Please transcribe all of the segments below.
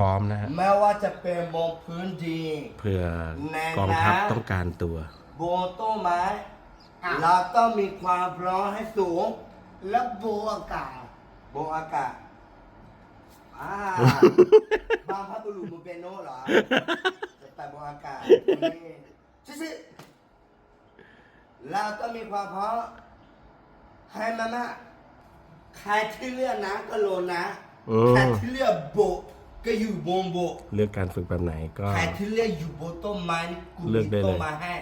ร้อมนะฮะแม้ว่าจะเป็นบนพื้นดินเพื่อแน่นะกองทัพต้องการตัวบนต้นไม้อะเราต้องมีความพร้อมให้สูง แล้วโบอากาศบนอากาศอ่าบางพับุรุษมึงเป็นโน่เหรอจะไปบนอากาศนี่ชิๆเราต้องมีความพร้อมให้มันนะใครที่เลือกนะก็โลนะอืมใครที่เลือกโบ กก็อยู่บนโบกเลือกการฝึกแบบไหนก็ ใครที่เลือกอยู่บนต้นไม้นี่กูเลือกได้มีเลย ต้นไม้ให้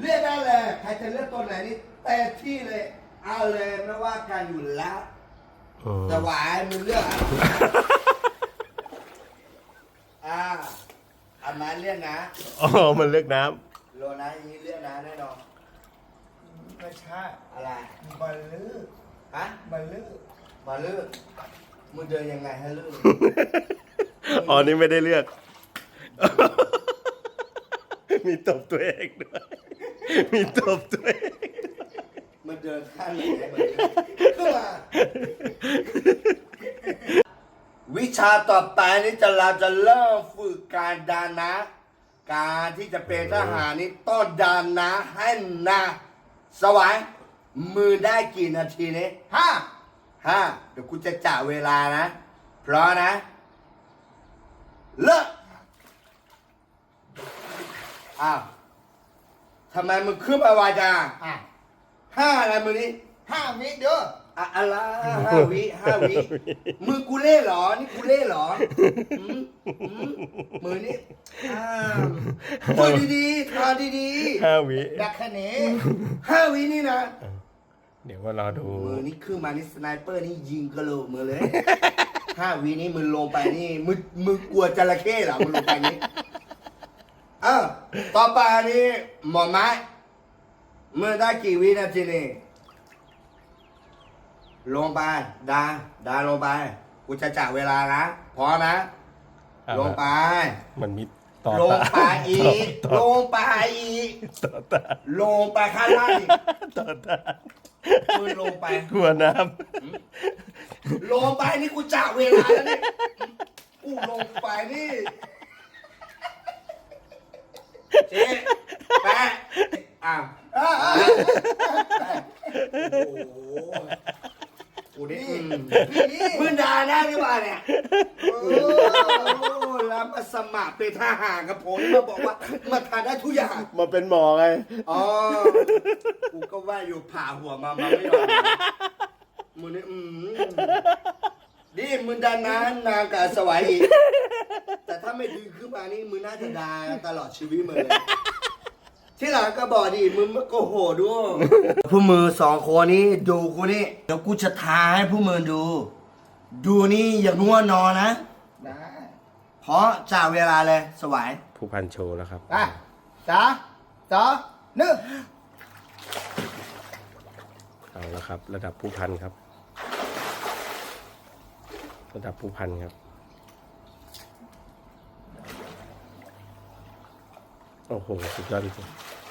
เลือกได้เลยใครจะเลือกต้นไหนนี่แต่ที่เลยเอาเลยไม่ว่ากันอยู่แล้วอืมแต่หวายมึงเลือกอะอ่าอามาเลือกนะอ๋อ มันเลือกน้โลนะอย่างนี้เลือกนะแน่นอนไม่ใช่อะไร บัลลือฮะบัลลือมาเลือก มึงเดินยังไงให้เลือกำอ๋อนี่ไม่ได้เลือก มีตบตัวเองด้วย มีตบตัวเองมันเดินข้างไหนมันเดินขึ้นมา วิชาต่อไปนี้จะเราจะเริ่มฝึกการดานะ การที่จะเป็นทหารนี้ต้องดานะให้นาสวายมือได้กี่นาทีนี้ห้า ห้าเดี๋ยวกูจะจ่าเวลานะพร้อมนะ เลิกอ้าวทำไมมึงขึ้นมาวาจาอะห้าอะไรมึงนี่ห้าวิเด้ออะอะไรห้าวิห้าวิมือกูเล่เหรอ นี่กูเล่เหรอหืมหืมมือนี่อ้าวมือดีๆทาดีห้าวิดักแค่นี้ๆห้าวินี่นะ เดี๋ยวว่ารอดู มือนี่ขึ้นมานี่สไนเปอร์นี่ยิงกระโหลกมือเลย ห้าวินี่มือลงไปนี่มือมือกลัวจระเข้เหรอมือลงไปนี่อ้าวต่อไปนี่หมอไม้มือได้กี่วินาทีนี่ลงไปดาดาลงไปกูจะจับเวลานะพอนะ อะ ลงไป มันมีต่อลงตาไปอีกต่ลองไปอีก ต่อตาลงไปข้างล่างอีก ต่อตา มือลงไป กลัวน้ลงไปนี่กูจับเวลาแล้วนี่กูลงไปนี่เจ๊แปะอ้าวอะอะโอ้โหกูนี่มึงด่าได้หรือเปล่าเนี่ยโอ้แล้วมาสมัครเป็นทหารกับผมมาบอกว่ามาทานได้ทุกอย่างำมาเป็นหมอไง อ๋อ กูก็ว่าอยู่ผ่าหัวมามาไม่ยอมมึงนี่อืมดิมึงดันนานนานกับสวายอีกแต่ถ้าไม่ดึงขึ้นมานี่มึงน่าจะดาตลอดชีวิตมึงเลยที่หลังก็บอกดิมึงไม่โกหกด้วยผู้มือสองคนนี้ดูกูนี่เดี๋ยวกูจะทาให้ผู้มือดู ดูนี่อย่างง่วงนอนนะได้ เพราะจ่าเวลาเลยสวายผู้พันโชว์แล้วครับ อะจ้าจ้าหนึ่งเอาละครับ ระดับผู้พันครับ ระดับผู้พันครับ โอ้โห สุดยอดจริงๆ